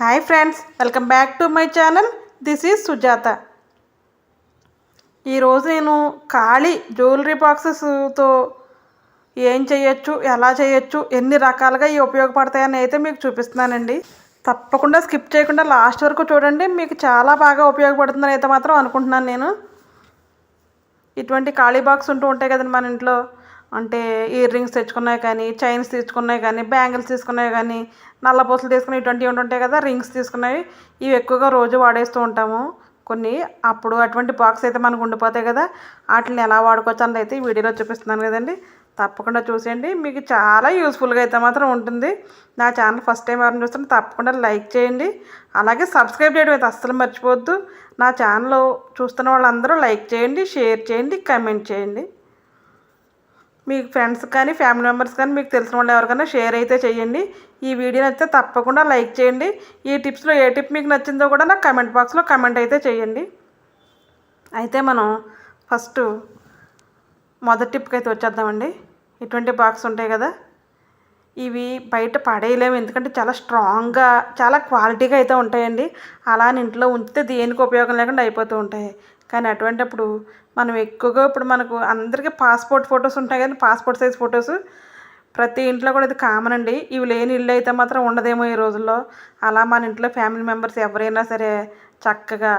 Hi friends welcome back to my channel. This is Sujatha. ఈరోజు నేను ఖాళీ jewellery బాక్సెస్తో ఏం చేయొచ్చు ఎలా చేయొచ్చు ఎన్ని రకాలుగా ఇవి ఉపయోగపడతాయని అయితే మీకు చూపిస్తున్నానండి. తప్పకుండా స్కిప్ చేయకుండా లాస్ట్ వరకు చూడండి మీకు చాలా బాగా ఉపయోగపడుతుందని అయితే మాత్రం అనుకుంటున్నాను నేను. ఇటువంటి ఖాళీ బాక్స్ ఉంటూ ఉంటాయి కదండి మన ఇంట్లో. అంటే ఇయర్ రింగ్స్ తెచ్చుకున్నాయి కానీ చైన్స్ తీసుకున్నాయి కానీ బ్యాంగిల్స్ తీసుకున్నాయి కానీ నల్ల పూసలు తీసుకుని ఇటువంటివి ఉంటుంటాయి కదా రింగ్స్ తీసుకున్నవి ఇవి ఎక్కువగా రోజు వాడేస్తూ ఉంటాము. కొన్ని అప్పుడు అటువంటి బాక్స్ అయితే మనకు ఉండిపోతాయి కదా వాటిని ఎలా వాడుకోవచ్చు అన్నది అయితే ఈ వీడియోలో చూపిస్తున్నాను కదండి. తప్పకుండా చూసేయండి. మీకు చాలా యూస్ఫుల్గా అయితే మాత్రం ఉంటుంది. నా ఛానల్ ఫస్ట్ టైం ఎవరైనా చూస్తుంటే తప్పకుండా లైక్ చేయండి. అలాగే సబ్స్క్రైబ్ చేయడం అయితే అస్సలు మర్చిపోవద్దు. నా ఛానల్ చూస్తున్న వాళ్ళందరూ లైక్ చేయండి షేర్ చేయండి కమెంట్ చేయండి. మీ ఫ్రెండ్స్ కానీ ఫ్యామిలీ మెంబర్స్ కానీ మీకు తెలిసిన వాళ్ళు ఎవరికైనా షేర్ అయితే చేయండి ఈ వీడియో నచ్చితే తప్పకుండా లైక్ చేయండి. ఈ టిప్స్లో ఏ టిప్ మీకు నచ్చిందో కూడా నాకు కమెంట్ బాక్స్లో కమెంట్ అయితే చేయండి అయితే మనం ఫస్ట్ మొదటి టిప్కి అయితే వచ్చేద్దామండి. ఇటువంటి బాక్స్ ఉంటాయి కదా ఇవి బయట పడేయలేము. ఎందుకంటే చాలా స్ట్రాంగ్గా చాలా క్వాలిటీగా అయితే ఉంటాయండి. అలా అని ఇంట్లో ఉంచితే దేనికి ఉపయోగం లేకుండా అయిపోతూ ఉంటాయి. కానీ అటువంటిప్పుడు మనం ఎక్కువగా ఇప్పుడు మనకు అందరికీ పాస్పోర్ట్ ఫొటోస్ ఉంటాయి కానీ పాస్పోర్ట్ సైజ్ ఫొటోస్ ప్రతి ఇంట్లో కూడా ఇది కామన్ అండి. ఇవి లేని ఇల్లు అయితే మాత్రం ఉండదేమో ఈ రోజుల్లో. అలా మన ఇంట్లో ఫ్యామిలీ మెంబర్స్ ఎవరైనా సరే చక్కగా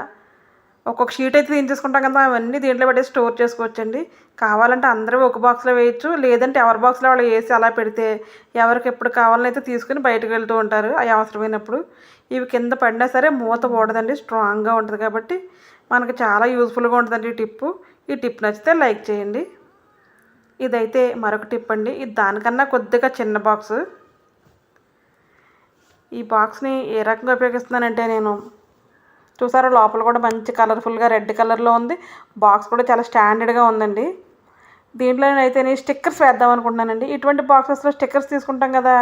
ఒక్కొక్క షీట్ అయితే తీయించేసుకుంటాం కదా అవన్నీ దీంట్లో పెట్టి స్టోర్ చేసుకోవచ్చండి. కావాలంటే అందరూ ఒక బాక్స్లో వేయచ్చు లేదంటే ఎవరి బాక్స్లో వాళ్ళు వేసి అలా పెడితే ఎవరికి ఎప్పుడు కావాలని అయితే తీసుకుని బయటకు వెళ్తూ ఉంటారు అవి అవసరమైనప్పుడు. ఇవి కింద పడినా సరే మూత పోడదండి స్ట్రాంగ్గా ఉంటుంది కాబట్టి మనకు చాలా యూస్ఫుల్గా ఉంటుందండి ఈ టిప్పు. ఈ టిప్ నచ్చితే లైక్ చేయండి. ఇదైతే మరొక టిప్ అండి. ఇది దానికన్నా కొద్దిగా చిన్న బాక్స్. ఈ బాక్స్ని ఏ రకంగా ఉపయోగిస్తున్నానంటే నేను చూసారా లోపల కూడా మంచి కలర్ఫుల్గా రెడ్ కలర్లో ఉంది. బాక్స్ కూడా చాలా స్టాండర్డ్గా ఉందండి. దీంట్లో అయితే నేను స్టిక్కర్స్ వేద్దాం అనుకుంటున్నానండి. ఇటువంటి బాక్సెస్లో స్టిక్కర్స్ తీసుకుంటాం కదా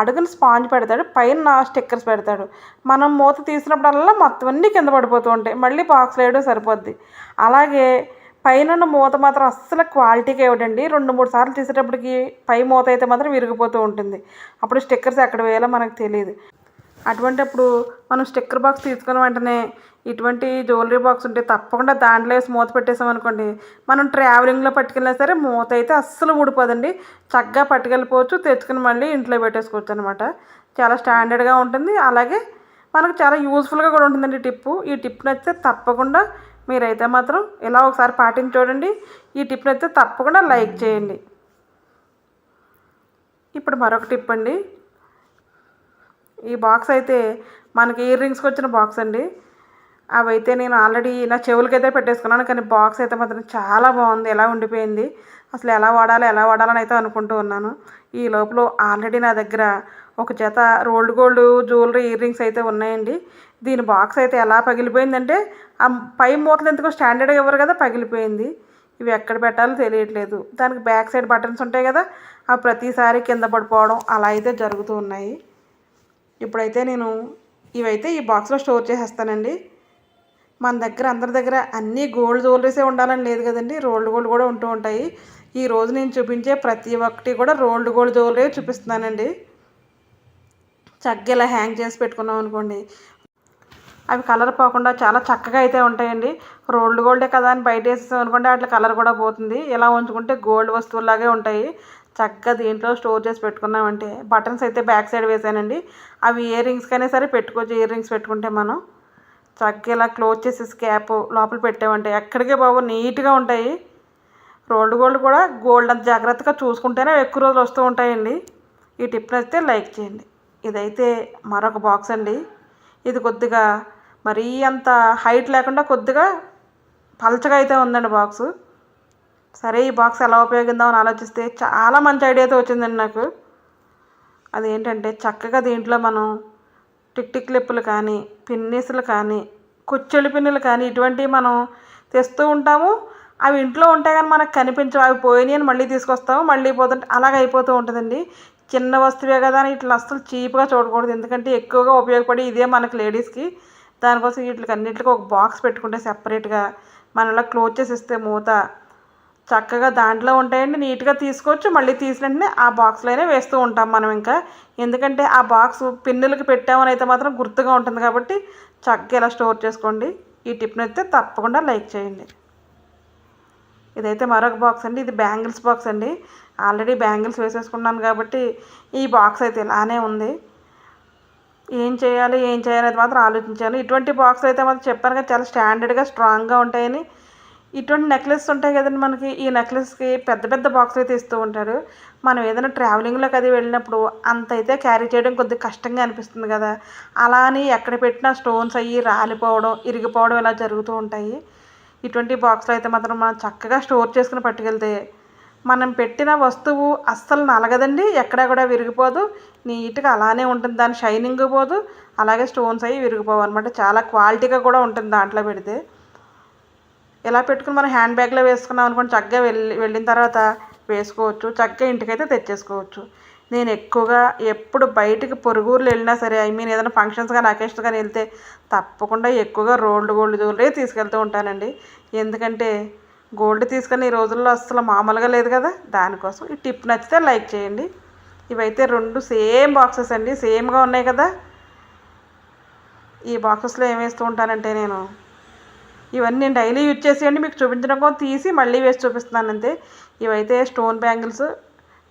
అడుగున స్పాంజ్ పెడతాడు పైన స్టిక్కర్స్ పెడతాడు. మనం మూత తీసినప్పుడల్లా మొత్తం అన్నీ కింద పడిపోతూ ఉంటాయి. మళ్ళీ బాక్స్ వేయడం సరిపోద్ది. అలాగే పైన ఉన్న మూత మాత్రం అస్సలు క్వాలిటీకి ఇవ్వడండి. రెండు మూడు సార్లు తీసేటప్పటికి పై మూత అయితే మాత్రం విరిగిపోతూ ఉంటుంది. అప్పుడు స్టిక్కర్స్ ఎక్కడ వేయాలో మనకు తెలియదు. అటువంటిప్పుడు మనం స్టిక్కర్ బాక్స్ తీసుకున్న వెంటనే ఇటువంటి జ్యువెలరీ బాక్స్ ఉంటే తప్పకుండా దాంట్లో వేసి మూత పెట్టేసాం అనుకోండి. మనం ట్రావెలింగ్లో పట్టుకెళ్ళినా సరే మూత అయితే అస్సలు ఊడిపోదండి. చక్కగా పట్టుకెళ్ళిపోవచ్చు తెచ్చుకుని మళ్ళీ ఇంట్లో పెట్టేసుకోవచ్చు అనమాట చాలా స్టాండర్డ్గా ఉంటుంది. అలాగే మనకు చాలా యూస్ఫుల్గా కూడా ఉంటుందండి టిప్పు. ఈ టిప్ నచ్చితే తప్పకుండా మీరైతే మాత్రం ఇలా ఒకసారి పాటించి చూడండి. ఈ టిప్ నచ్చితే తప్పకుండా లైక్ చేయండి. ఇప్పుడు మరొక టిప్ అండి. ఈ బాక్స్ అయితే మనకి ఇయర్ రింగ్స్కి వచ్చిన బాక్స్ అండి. అవైతే నేను ఆల్రెడీ నా చెవులకైతే పెట్టేసుకున్నాను కానీ బాక్స్ అయితే మాత్రం చాలా బాగుంది ఎలా ఉండిపోయింది అసలు ఎలా వాడాలి ఎలా వాడాలని అయితే అనుకుంటూ ఉన్నాను. ఈ లోపల ఆల్రెడీ నా దగ్గర ఒక జత rolled gold jewellery ear rings అయితే ఉన్నాయండి. దీని బాక్స్ అయితే ఎలా పగిలిపోయిందంటే ఆ పై మూతలు ఎందుకో స్టాండర్డ్గా ఇవ్వరు కదా పగిలిపోయింది. ఇవి ఎక్కడ పెట్టాలో తెలియట్లేదు. దానికి బ్యాక్ సైడ్ బటన్స్ ఉంటాయి కదా అవి ప్రతిసారి కింద పడిపోవడం అలా అయితే జరుగుతూ ఉన్నాయి. ఇప్పుడైతే నేను ఇవైతే ఈ బాక్స్లో స్టోర్ చేసేస్తానండి. మన దగ్గర అందరి దగ్గర అన్నీ గోల్డ్ జ్యువెలరీసే ఉండాలని లేదు కదండి. రోల్డ్ గోల్డ్ కూడా ఉంటూ ఉంటాయి. ఈ రోజు నేను చూపించే ప్రతి ఒక్కటి కూడా రోల్డ్ గోల్డ్ జ్యువెలరీ చూపిస్తున్నానండి. చక్కగా ఇలా హ్యాంగ్ చేసి పెట్టుకున్నాం అనుకోండి. అవి కలర్ పోకుండా చాలా చక్కగా అయితే ఉంటాయండి. రోల్డ్ గోల్డే కదా అని బయట వేసేసాం అనుకోండి వాటి కలర్ కూడా పోతుంది. ఇలా ఉంచుకుంటే గోల్డ్ వస్తువులాగే ఉంటాయి. చక్కగా దీంట్లో స్టోర్ చేసి పెట్టుకున్నామంటే బటన్స్ అయితే బ్యాక్ సైడ్ వేసానండి. అవి ఇయర్ రింగ్స్కైనా సరే పెట్టుకోవచ్చు ఇయర్ రింగ్స్ పెట్టుకుంటే మనం. చక్కగా ఇలా క్లోజ్ చేసి స్కాప్ లోపల పెట్టామంటే ఎక్కడికే బాబు నీట్గా ఉంటాయి. రోల్డ్ గోల్డ్ కూడా గోల్డ్ అంత జాగ్రత్తగా చూసుకుంటేనే ఎక్కువ రోజులు వస్తూ ఉంటాయండి. ఈ టిప్ నచ్చితే లైక్ చేయండి. ఇదైతే మరొక బాక్స్ అండి. ఇది కొద్దిగా మరీ అంత హైట్ లేకుండా కొద్దిగా పలచగా అయితే ఉందండి బాక్సు. సరే ఈ బాక్స్ ఎలా ఉపయోగిద్దామని ఆలోచిస్తే చాలా మంచి ఐడియాతో వచ్చిందండి నాకు. అదేంటంటే చక్కగా దీంట్లో మనం టిక్ టిక్ క్లిప్పులు కానీ పిన్నీసులు కానీ కుచ్చెళ్ళు పిన్నులు కానీ ఇటువంటివి మనం తెస్తూ ఉంటాము. అవి ఇంట్లో ఉంటాయి కానీ మనకు కనిపించవు. అవి పోయినాయి అని మళ్ళీ తీసుకొస్తాము. మళ్ళీ పోతుంటే అలాగ అయిపోతూ ఉంటుందండి. చిన్న వస్తువే కదా అని ఇట్లా అస్సలు చీప్గా చూడకూడదు. ఎందుకంటే ఎక్కువగా ఉపయోగపడి ఇదే మనకి లేడీస్కి దానికోసం వీటికి అన్నింటికి ఒక బాక్స్ పెట్టుకుంటే సెపరేట్గా మనం ఇలా క్లోజ్ చేసి ఇస్తే మూత చక్కగా దాంట్లో ఉంటాయండి నీట్గా తీసుకోవచ్చు. మళ్ళీ తీసిన వెంటనే ఆ బాక్స్లోనే వేస్తూ ఉంటాం మనం ఇంకా. ఎందుకంటే ఆ బాక్స్ పిన్నులకి పెట్టామని అయితే మాత్రం గుర్తుగా ఉంటుంది కాబట్టి చక్కగా ఇలా స్టోర్ చేసుకోండి. ఈ టిప్ని అయితే తప్పకుండా లైక్ చేయండి. ఇదైతే మరొక బాక్స్ అండి. ఇది బ్యాంగిల్స్ బాక్స్ అండి. ఆల్రెడీ బ్యాంగిల్స్ వేసేసుకున్నాను కాబట్టి ఈ బాక్స్ అయితే ఇలానే ఉంది. ఏం చేయాలి ఏం చేయాలి అయితే మాత్రం ఆలోచించాను. ఇటువంటి బాక్స్ అయితే మాత్రం చెప్పాను కదా చాలా స్టాండర్డ్గా స్ట్రాంగ్గా ఉంటాయని. ఇటువంటి నెక్లెస్ ఉంటాయి కదండి మనకి. ఈ నెక్లెస్కి పెద్ద పెద్ద బాక్స్ అయితే ఇస్తూ ఉంటారు. మనం ఏదైనా ట్రావెలింగ్లోకి అది వెళ్ళినప్పుడు అంత అయితే క్యారీ చేయడం కొద్దిగా కష్టంగా అనిపిస్తుంది కదా. అలా అని ఎక్కడ పెట్టినా స్టోన్స్ అయ్యి రాలిపోవడం ఇరిగిపోవడం ఇలా జరుగుతూ ఉంటాయి. ఇటువంటి బాక్స్లో అయితే మాత్రం మనం చక్కగా స్టోర్ చేసుకుని పట్టుకెళ్తే మనం పెట్టిన వస్తువు అస్సలు నలగదండి. ఎక్కడా కూడా విరిగిపోదు. నీట్గా అలానే ఉంటుంది. దాని షైనింగ్ పోదు. అలాగే స్టోన్స్ అవి విరిగిపోవు అనమాట చాలా క్వాలిటీగా కూడా ఉంటుంది దాంట్లో పెడితే. ఇలా పెట్టుకుని మనం హ్యాండ్ బ్యాగ్లో వేసుకున్నాం అనుకోండి చక్కగా వెళ్ళి వెళ్ళిన తర్వాత వేసుకోవచ్చు. చక్కగా ఇంటికైతే తెచ్చేసుకోవచ్చు. నేను ఎక్కువగా ఎప్పుడు బయటికి పొరుగురులు వెళ్ళినా సరే ఐ మీన్ ఏదైనా ఫంక్షన్స్ కానీ అకేషన్స్ కానీ వెళ్తే తప్పకుండా ఎక్కువగా రోల్డ్ గోల్డ్ జ్యువెలరీ తీసుకెళ్తూ ఉంటానండి. ఎందుకంటే గోల్డ్ తీసుకుని ఈ రోజుల్లో అస్సలు మామూలుగా లేదు కదా. దానికోసం ఈ టిప్ నచ్చితే లైక్ చేయండి. ఇవైతే రెండు సేమ్ బాక్సెస్ అండి. సేమ్గా ఉన్నాయి కదా. ఈ బాక్సెస్లో ఏం వేస్తూ ఉంటానంటే నేను ఇవన్నీ నేను డైలీ యూజ్ చేసేయండి మీకు చూపించడం కోసం తీసి మళ్ళీ వేసి చూపిస్తున్నాను అంతే. ఇవైతే స్టోన్ బ్యాంగిల్స్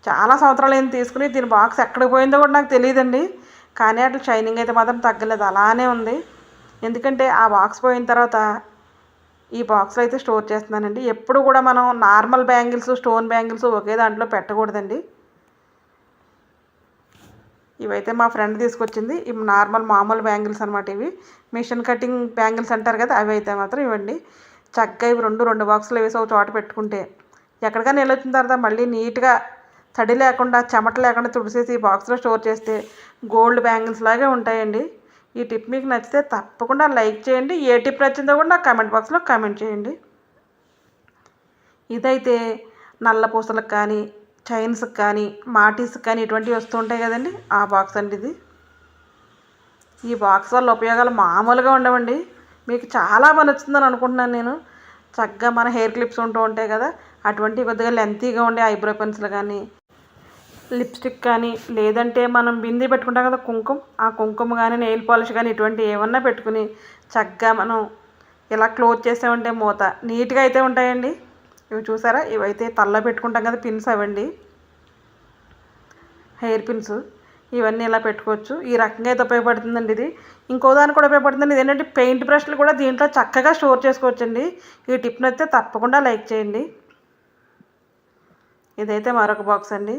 చాలా సంవత్సరాలు ఏం తీసుకుని దీని బాక్స్ ఎక్కడికి పోయిందో కూడా నాకు తెలియదండి. కానీ అట్లా షైనింగ్ అయితే మాత్రం తగ్గలేదు అలానే ఉంది. ఎందుకంటే ఆ బాక్స్ పోయిన తర్వాత ఈ బాక్స్లో అయితే స్టోర్ చేస్తున్నానండి. ఎప్పుడు కూడా మనం నార్మల్ బ్యాంగిల్స్ స్టోన్ బ్యాంగిల్స్ ఒకే దాంట్లో పెట్టకూడదండి. ఇవైతే మా ఫ్రెండ్ తీసుకొచ్చింది. ఇవి నార్మల్ మామూలు బ్యాంగిల్స్ అనమాట ఇవి. మిషన్ కటింగ్ బ్యాంగిల్స్ అంటారు కదా అవి అయితే మాత్రం ఇవ్వండి. చక్కగా ఇవి రెండు రెండు బాక్సులు వేసి ఒక చోట పెట్టుకుంటే ఎక్కడికైనా వెళ్ళొచ్చిన తర్వాత మళ్ళీ నీట్గా తడి లేకుండా చెమట లేకుండా తుడిసేసి బాక్స్లో స్టోర్ చేస్తే గోల్డ్ బ్యాంగిల్స్ లాగే ఉంటాయండి. ఈ టిప్ మీకు నచ్చితే తప్పకుండా లైక్ చేయండి. ఏ టిప్ నచ్చిందో కూడా నాకు కామెంట్ బాక్స్లో కామెంట్ చేయండి. ఇదైతే నల్ల పూసలకు కానీ చైన్స్ కానీ మాటీస్కి కానీ ఇటువంటివి వస్తూ ఉంటాయి కదండి. ఆ బాక్స్ అండి ఇది. ఈ బాక్స్ వల్ల ఉపయోగాలు మామూలుగా ఉండవండి. మీకు చాలా బాగా నచ్చుతుందని అనుకుంటున్నాను నేను. చక్కగా మన హెయిర్ క్లిప్స్ ఉంటూ ఉంటాయి కదా. అటువంటి కొద్దిగా లెంతీగా ఉండే ఐబ్రో పెన్సిల్ కానీ లిప్స్టిక్ కానీ లేదంటే మనం బింది పెట్టుకుంటాం కదా కుంకుమ. ఆ కుంకుమ కానీ నెయిల్ పాలిష్ కానీ ఇటువంటి ఏమన్నా పెట్టుకుని చక్కగా మనం ఇలా క్లోజ్ చేసామంటే మూత నీట్గా అయితే ఉంటాయండి. ఇవి చూసారా? ఇవైతే తల్ల పెట్టుకుంటాం కదా పిన్స్ అవండి. హెయిర్ పిన్స్ ఇవన్నీ ఇలా పెట్టుకోవచ్చు. ఈ రకంగా అయితే ఉపయోగపడుతుందండి ఇది. ఇంకో దానికి కూడా ఉపయోగపడుతుంది ఏంటంటే పెయింట్ బ్రష్లు కూడా దీంట్లో చక్కగా స్టోర్ చేసుకోవచ్చండి. ఈ టిప్ అయితే తప్పకుండా లైక్ చేయండి. ఇదైతే మరొక బాక్స్ అండి.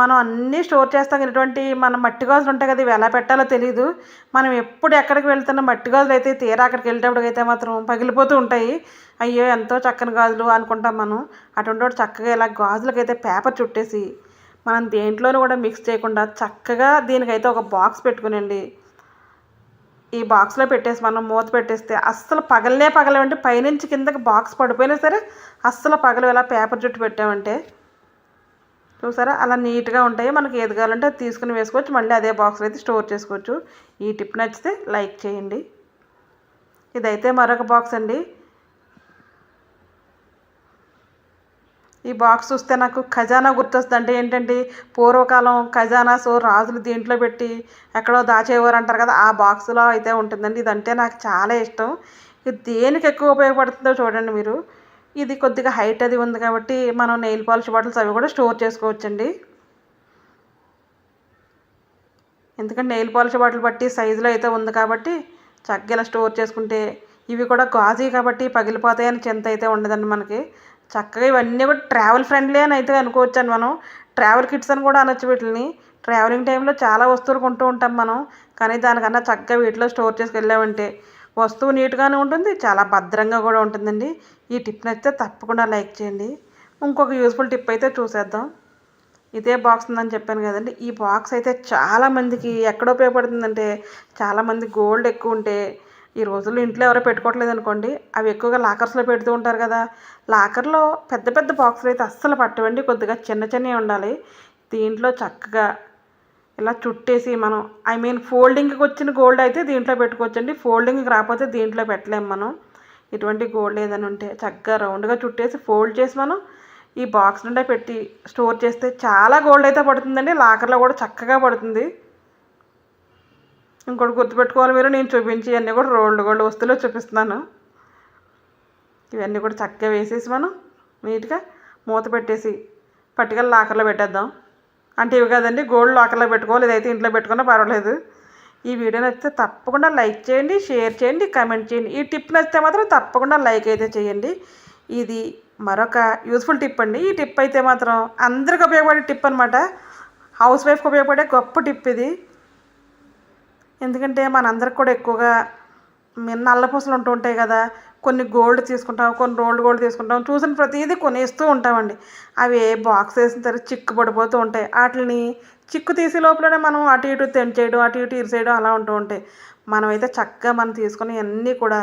మనం అన్నీ స్టోర్ చేస్తాం ఇటువంటి మన మట్టి గాజులు ఉంటాయి కదా ఇవి ఎలా పెట్టాలో తెలియదు మనం ఎప్పుడు ఎక్కడికి వెళ్తున్న మట్టి గాజులు అయితే తీరా అక్కడికి వెళ్ళేటప్పుడు అయితే మాత్రం పగిలిపోతూ ఉంటాయి. అయ్యో ఎంతో చక్కని గాజులు అనుకుంటాం మనం. అటువంటి చక్కగా ఇలా గాజులకైతే పేపర్ చుట్టేసి మనం దేంట్లోనూ కూడా మిక్స్ చేయకుండా చక్కగా దీనికైతే ఒక బాక్స్ పెట్టుకునండి. ఈ బాక్స్లో పెట్టేసి మనం మూత పెట్టేస్తే అస్సలు పగలనే పగలవంటే పైనుంచి కిందకి బాక్స్ పడిపోయినా సరే అస్సలు పగలు ఇలా పేపర్ చుట్టు పెట్టామంటే చూసారా? అలా నీట్గా ఉంటాయి. మనకి ఏది కావాలంటే అది తీసుకుని వేసుకోవచ్చు. మళ్ళీ అదే బాక్స్లో అయితే స్టోర్ చేసుకోవచ్చు. ఈ టిప్ నచ్చితే లైక్ చేయండి. ఇదైతే మరొక బాక్స్ అండి. ఈ బాక్స్ చూస్తే నాకు ఖజానా గుర్తొస్తుంది అంటే ఏంటంటే పూర్వకాలం ఖజానాస్ రాజులు దీంట్లో పెట్టి ఎక్కడో దాచేవారు అంటారు కదా ఆ బాక్స్లో అయితే ఉంటుందండి. ఇదంటే నాకు చాలా ఇష్టం. ఇది దేనికి ఎక్కువ ఉపయోగపడుతుందో చూడండి మీరు. ఇది కొద్దిగా హైట్ అది ఉంది కాబట్టి మనం నెయిల్ పాలిష్ బాటిల్స్ అవి కూడా స్టోర్ చేసుకోవచ్చండి. ఎందుకంటే నెయిల్ పాలిష్ బాటిల్ బట్టి సైజులో అయితే ఉంది కాబట్టి చక్కగా ఇలా స్టోర్ చేసుకుంటే ఇవి కూడా గాజీ కాబట్టి పగిలిపోతాయని చింత అయితే ఉండదండి మనకి. చక్కగా ఇవన్నీ కూడా ట్రావెల్ ఫ్రెండ్లీ అని అయితే అనుకోవచ్చండి మనం. ట్రావెల్ కిట్స్ అని కూడా అనొచ్చు వీటిని ట్రావెలింగ్ టైంలో చాలా వస్తువులు కొంటూ ఉంటాం మనం. కానీ దానికన్నా చక్కగా వీటిలో స్టోర్ చేసుకెళ్ళామంటే వస్తువు నీట్గానే ఉంటుంది చాలా భద్రంగా కూడా ఉంటుందండి. ఈ టిప్ నచ్చితే తప్పకుండా లైక్ చేయండి. ఇంకొక యూస్ఫుల్ టిప్ అయితే చూసేద్దాం. ఇదే బాక్స్ ఉందని చెప్పాను కదండి. ఈ బాక్స్ అయితే చాలామందికి ఎక్కడ ఉపయోగపడుతుందంటే చాలామంది గోల్డ్ ఎక్కువ ఉంటే ఈ రోజుల్లో ఇంట్లో ఎవరో పెట్టుకోవట్లేదు అనుకోండి అవి ఎక్కువగా లాకర్స్లో పెడుతూ ఉంటారు కదా. లాకర్లో పెద్ద పెద్ద బాక్సులు అయితే అస్సలు పట్టవండి కొద్దిగా చిన్న చిన్నవి ఉండాలి. దీంట్లో చక్కగా ఇలా చుట్టేసి మనం ఐ మీన్ ఫోల్డింగ్కి వచ్చిన గోల్డ్ అయితే దీంట్లో పెట్టుకోవచ్చండి. ఫోల్డింగ్కి రాకపోతే దీంట్లో పెట్టలేము మనం. ఇటువంటి గోల్డ్ ఏదైనా ఉంటే చక్కగా రౌండ్గా చుట్టేసి ఫోల్డ్ చేసి మనం ఈ బాక్స్ నుండే పెట్టి స్టోర్ చేస్తే చాలా గోల్డ్ అయితే పడుతుందండి. లాకర్లో కూడా చక్కగా పడుతుంది. ఇంకోటి గుర్తుపెట్టుకోవాలి మీరు నేను చూపించి ఇవన్నీ కూడా రోల్డ్ గోల్డ్ వస్తువులు చూపిస్తున్నాను. ఇవన్నీ కూడా చక్కగా వేసేసి మనం నీట్గా మూత పెట్టేసి పట్టుకెళ్ళి లాకర్లో పెట్టేద్దాం. అంటే ఇవి కదండి గోల్డ్ లాకర్లో పెట్టుకోవాలి ఇదైతే ఇంట్లో పెట్టుకున్నా పర్వాలేదు. ఈ వీడియో నచ్చితే తప్పకుండా లైక్ చేయండి షేర్ చేయండి కమెంట్ చేయండి. ఈ టిప్ నచ్చితే మాత్రం తప్పకుండా లైక్ అయితే చేయండి. ఇది మరొక యూస్ఫుల్ టిప్ అండి. ఈ టిప్ అయితే మాత్రం అందరికి ఉపయోగపడే టిప్ అనమాట హౌస్ వైఫ్కి ఉపయోగపడే గొప్ప టిప్ ఇది. ఎందుకంటే మనందరికి కూడా ఎక్కువగా నల్లపూసలు ఉంటూ ఉంటాయి కదా. కొన్ని గోల్డ్ తీసుకుంటాం కొన్ని రోల్డ్ గోల్డ్ తీసుకుంటాం చూసిన ప్రతిదీ కొనేస్తూ ఉంటామండి. అవి బాక్స్ వేసిన తర్వాత చిక్కు పడిపోతూ ఉంటాయి. వాటిని చిక్కు తీసే లోపలనే మనం అటు ఇటు తెంచేయడం అటు ఇటు ఇరిసేయడం అలా ఉంటూ ఉంటాయి. మనమైతే చక్కగా మనం తీసుకుని అన్నీ కూడా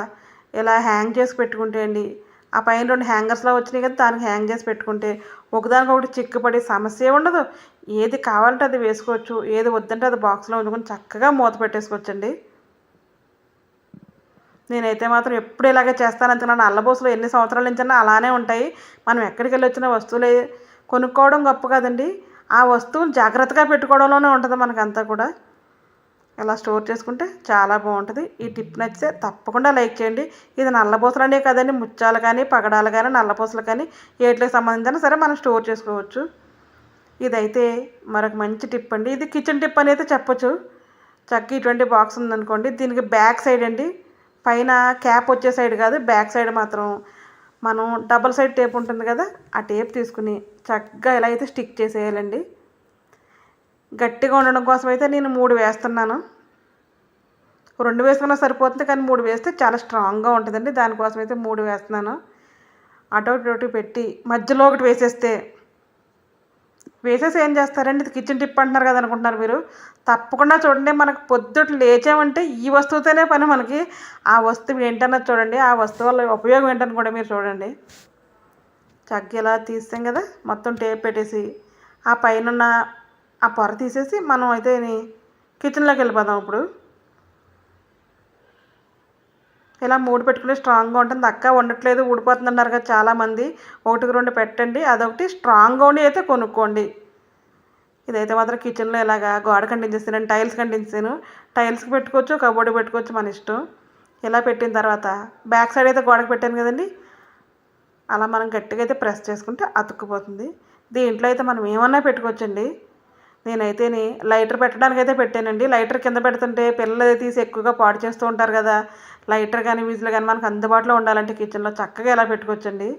ఇలా హ్యాంగ్ చేసి పెట్టుకుంటే అండి ఆ పైన రెండు హ్యాంగర్స్లో వచ్చినాయి కదా దానికి హ్యాంగ్ చేసి పెట్టుకుంటే ఒకదానికొకటి చిక్కుపడే సమస్య ఉండదు. ఏది కావాలంటే అది వేసుకోవచ్చు ఏది వద్దంటే అది బాక్స్లో ఉంచుకొని చక్కగా మూత పెట్టేసుకోవచ్చండి. నేనైతే మాత్రం ఎప్పుడు ఇలాగే చేస్తాను అనుకున్నాను అల్లబోసులు ఎన్ని సంవత్సరాల నుంచైనా అలానే ఉంటాయి. మనం ఎక్కడికి వెళ్ళి వచ్చిన వస్తువులు కొనుక్కోవడం గొప్ప కదండి. ఆ వస్తువులు జాగ్రత్తగా పెట్టుకోవడంలోనే ఉంటుంది మనకంతా కూడా. ఇలా స్టోర్ చేసుకుంటే చాలా బాగుంటుంది. ఈ టిప్ నచ్చితే తప్పకుండా లైక్ చేయండి. ఇది నల్లబూసలు అనే కదండి ముత్యాలు కానీ పగడాలు కానీ నల్లపూసలు కానీ ఏట్లకు సంబంధించిన సరే మనం స్టోర్ చేసుకోవచ్చు. ఇదైతే మరొక మంచి టిప్ అండి. ఇది కిచెన్ టిప్ అనేది చెప్పొచ్చు. చక్క ఇటువంటి బాక్స్ ఉందనుకోండి. దీనికి బ్యాక్ సైడ్ అండి. పైన క్యాప్ వచ్చే సైడ్ కాదు బ్యాక్ సైడ్ మాత్రం మనం డబల్ సైడ్ టేప్ ఉంటుంది కదా ఆ టేప్ తీసుకుని చక్కగా ఎలా అయితే స్టిక్ చేసేయాలండి. గట్టిగా ఉండడం కోసం అయితే నేను మూడు వేస్తున్నాను. రెండు వేసుకున్నా సరిపోతుంది కానీ మూడు వేస్తే చాలా స్ట్రాంగ్గా ఉంటుందండి. దానికోసం అయితే మూడు వేస్తున్నాను. అటు ఒకటి పెట్టి మధ్యలో ఒకటి వేసేస్తే వేసేసి ఏం చేస్తారండి? ఇది కిచెన్ టిప్ అంటున్నారు కదా అనుకుంటున్నారు మీరు. తప్పకుండా చూడండి మనకు పొద్దుట్లు లేచామంటే ఈ వస్తువుతోనే పని మనకి. ఆ వస్తువు ఏంటన్నది చూడండి ఆ వస్తువు వల్ల ఉపయోగం ఏంటని కూడా మీరు చూడండి. చక్కగా ఇలా తీస్తాం కదా మొత్తం టేప్ పెట్టేసి ఆ పైన ఆ పొర తీసేసి మనం అయితే కిచెన్లోకి వెళ్ళిపోదాం ఇప్పుడు. ఇలా మూడు పెట్టుకుంటే స్ట్రాంగ్గా ఉంటుంది. అక్క ఉండట్లేదు ఊడిపోతుందన్నారు కదా చాలామంది. ఒకటికి రెండు పెట్టండి అదొకటి స్ట్రాంగ్గా ఉండి అయితే కొనుక్కోండి. ఇదైతే మాత్రం కిచెన్లో ఇలాగా గోడ కంటించేస్తాను టైల్స్ కంటించాను టైల్స్కి పెట్టుకోవచ్చు కబోర్డ్ పెట్టుకోవచ్చు మన ఇష్టం. ఇలా పెట్టిన తర్వాత బ్యాక్ సైడ్ అయితే గోడకు పెట్టాను కదండి. అలా మనం గట్టిగా అయితే ప్రెస్ చేసుకుంటే అతుక్కుపోతుంది. దీంట్లో అయితే మనం ఏమన్నా పెట్టుకోవచ్చండి? నేనైతే లైటర్ పెట్టడానికి అయితే పెట్టానండి. లైటర్ కింద పెడుతుంటే పిల్లలు తీసి ఎక్కువగా పాడు చేస్తూ ఉంటారు కదా. లైటర్ కానీ విజిల్ కానీ మనకు అందుబాటులో ఉండాలంటే కిచెన్లో చక్కగా ఎలా పెట్టుకోవచ్చండి?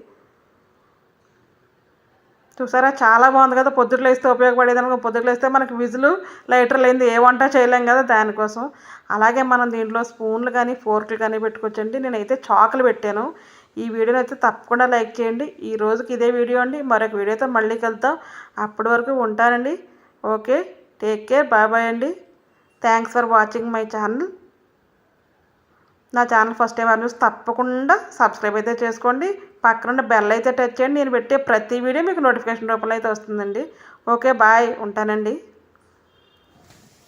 చూసారా? చాలా బాగుంది కదా. పొద్దుట్లో వేస్తే ఉపయోగపడేది అనుకో పొద్దుట్లో వేస్తే మనకి విజులు లైటర్ లేనిది ఏ వంట చేయలేం కదా దానికోసం. అలాగే మనం దీంట్లో స్పూన్లు కానీ ఫోర్క్లు కానీ పెట్టుకోవచ్చండి. నేనైతే చాకులు పెట్టాను. ఈ వీడియోని అయితే తప్పకుండా లైక్ చేయండి. ఈ రోజుకి ఇదే వీడియో అండి. మరొక వీడియోతో మళ్ళీ కలుద్దాం. అప్పటి వరకు ఉంటానండి. Okay take care bye bye అండి. Thanks for watching my channel నా ఛానల్ ఫస్ట్ టైం చూసి తప్పకుండా సబ్స్క్రైబ్ అయితే చేసుకోండి. పక్కన బెల్ అయితే టచ్ చేయండి. నేను పెట్టే ప్రతి వీడియో మీకు నోటిఫికేషన్ రూపంలో అయితే వస్తుందండి. ఓకే బాయ్ ఉంటానండి.